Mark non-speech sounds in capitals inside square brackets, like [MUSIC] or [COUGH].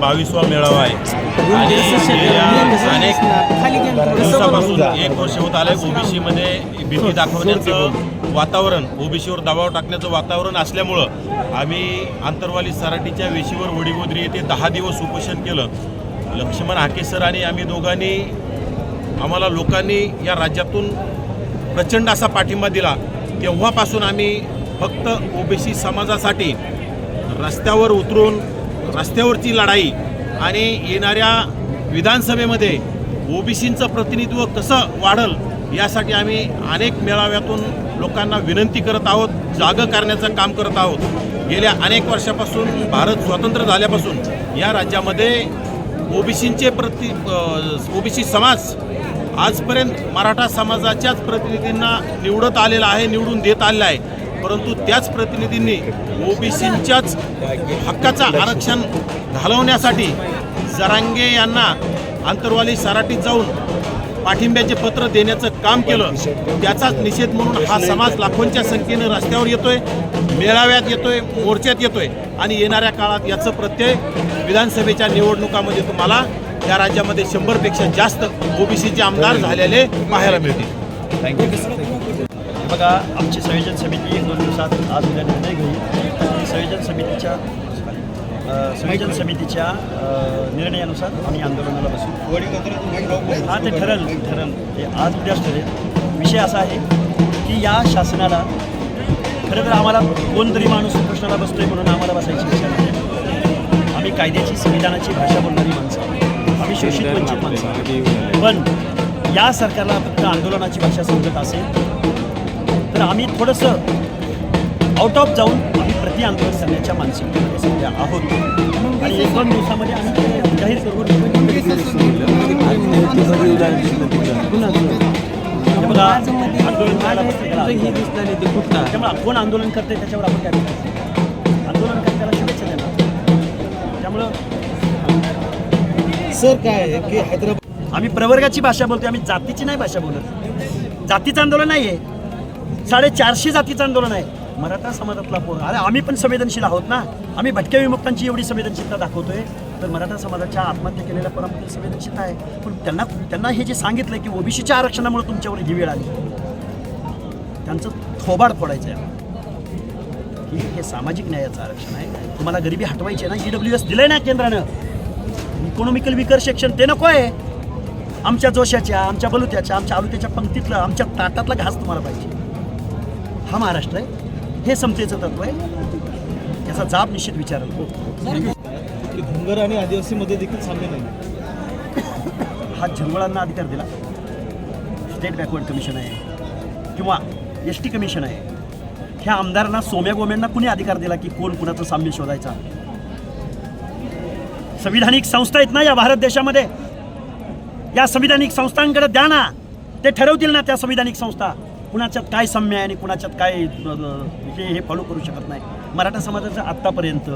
बावीसवा मेळावा आहे. आणि गेल्या अनेक दिवसापासून एक वर्ष होत आलंय ओबीसीमध्ये. भीती दाखवण्याचं वातावरण ओबीसीवर दबाव टाकण्याचं वातावरण असल्यामुळं आम्ही आंतरवाली सराटीच्या वेशीवर वडीगोद्री येथे दहा दिवस उपोषण केलं. लक्ष्मण हाके सर आणि आम्ही दोघांनी आम्हाला लोकांनी या राज्यातून प्रचंड असा पाठिंबा दिला. तेव्हापासून आम्ही फक्त ओबीसी समाजासाठी रस्त्यावर उतरून रस्त्यावरची लढाई आणि येणाऱ्या विधानसभेमध्ये ओबीसींचं प्रतिनिधित्व कसं वाढल यासाठी आम्ही अनेक मेळाव्यातून लोकांना विनंती करत आहोत जागं करण्याचं काम करत आहोत. गेल्या अनेक वर्षापासून भारत स्वतंत्र झाल्यापासून या राज्यामध्ये ओबीसींचे प्रति ओबीसी समाज आजपर्यंत मराठा समाजाच्याच प्रतिनिधींना निवडत आलेला आहे निवडून देत आलेला आहे. परंतु त्याच प्रतिनिधींनी ओबीसींच्याच हक्काचं आरक्षण घालवण्यासाठी जरांगे यांना आंतरवाली सराटीत जाऊन पाठिंब्याचे पत्र देण्याचं काम केलं. त्याचाच निषेध म्हणून हा समाज लाखोंच्या संख्येनं रस्त्यावर येतोय मेळाव्यात येतोय मोर्चात येतोय आणि येणाऱ्या काळात याचं प्रत्यय विधानसभेच्या निवडणुकामध्ये तुम्हाला या राज्यामध्ये शंभरपेक्षा जास्त ओबीसीचे आमदार झालेले पाहायला मिळतील. थँक्यू बघा आमची संयोजन समिती एक दोन दिवसात आज उद्या निर्णय घेईल. आणि संयोजन समितीच्या संयोजन समितीच्या निर्णयानुसार आम्ही आंदोलनाला बसू. हां ते ठरल ठरल. ते आज उद्याच ठरेल विषय असा आहे की या शासनाला खरं तर आम्हाला कोणतरी माणूस उपोषणाला बसतोय म्हणून आम्हाला बसायची इच्छा नाही. आम्ही कायद्याची संविधानाची भाषा बोलणारी माणसं. आम्ही शोषित वंचित माणसं. पण या सरकारला फक्त आंदोलनाची भाषा समजत असेल तर आम्ही थोडंसं आउट ऑफ जाऊन आम्ही प्रति आंदोलन करण्याच्या मानसिकतेमध्ये सध्या आहोत. आणि एक दोन दिवसामध्ये आम्ही ते जाहीर करू. बघा आंदोलन करायला त्यामुळे कोण आंदोलन करते त्याच्यावर आपण काय? आंदोलन करण्याला शुभेच्छा देणार. त्यामुळं सर काय आहे? की हैदराबाद आम्ही प्रवर्गाची भाषा बोलतो आम्ही जातीची नाही भाषा बोलत. जातीचं आंदोलन नाही आहे साडेचारशे जातीचं आंदोलन आहे. मराठा समाजातला पोर अरे आम्ही पण संवेदनशील आहोत ना. आम्ही भटक्या विमुक्तांची एवढी संवेदनशीलता दाखवतोय. तर मराठा समाजाच्या आत्महत्या केलेल्या पोरांबद्दल संवेदनशीलता आहे. पण त्यांना त्यांना हे जे सांगितलं की ओबीसीच्या आरक्षणामुळे तुमच्यावर ही वेळ आली. त्यांचं थोबाड फोडायचं आहे की हे सामाजिक न्यायाचं आरक्षण आहे. तुम्हाला गरिबी हटवायची आहे ना? ई डब्ल्यू एस दिलंय ना केंद्रानं. इकॉनॉमिकल विकर सेक्शन ते नको आहे. आमच्या जोशाच्या आमच्या बलुत्याच्या आमच्या आलुत्याच्या पंक्तीतलं आमच्या ताटातला घास तुम्हाला पाहिजे. हा महाराष्ट्र आहे. हे समतेचं तत्व आहे. त्याचा जाब निश्चित विचाराल की धनगर आणि आदिवासीमध्ये देखील साम्य नाही. [COUGHS] हा झंगळांना अधिकार दिला. स्टेट बॅकवर्ड कमिशन आहे. किंवा एस टी कमिशन आहे. ह्या आमदारांना सोम्या गोम्यांना कुणी अधिकार दिला की कोण कुणाचं साम्य शोधायचा? संविधानिक संस्था आहेत ना या भारत देशामध्ये? या संविधानिक संस्थांकडे द्या ना. ते ठरवतील ना त्या संविधानिक संस्था. कुणाच्यात काय साम्य आहे आणि कुणाच्यात काय हे हे फॉलो करू शकत नाही. मराठा समाजाचं आत्तापर्यंत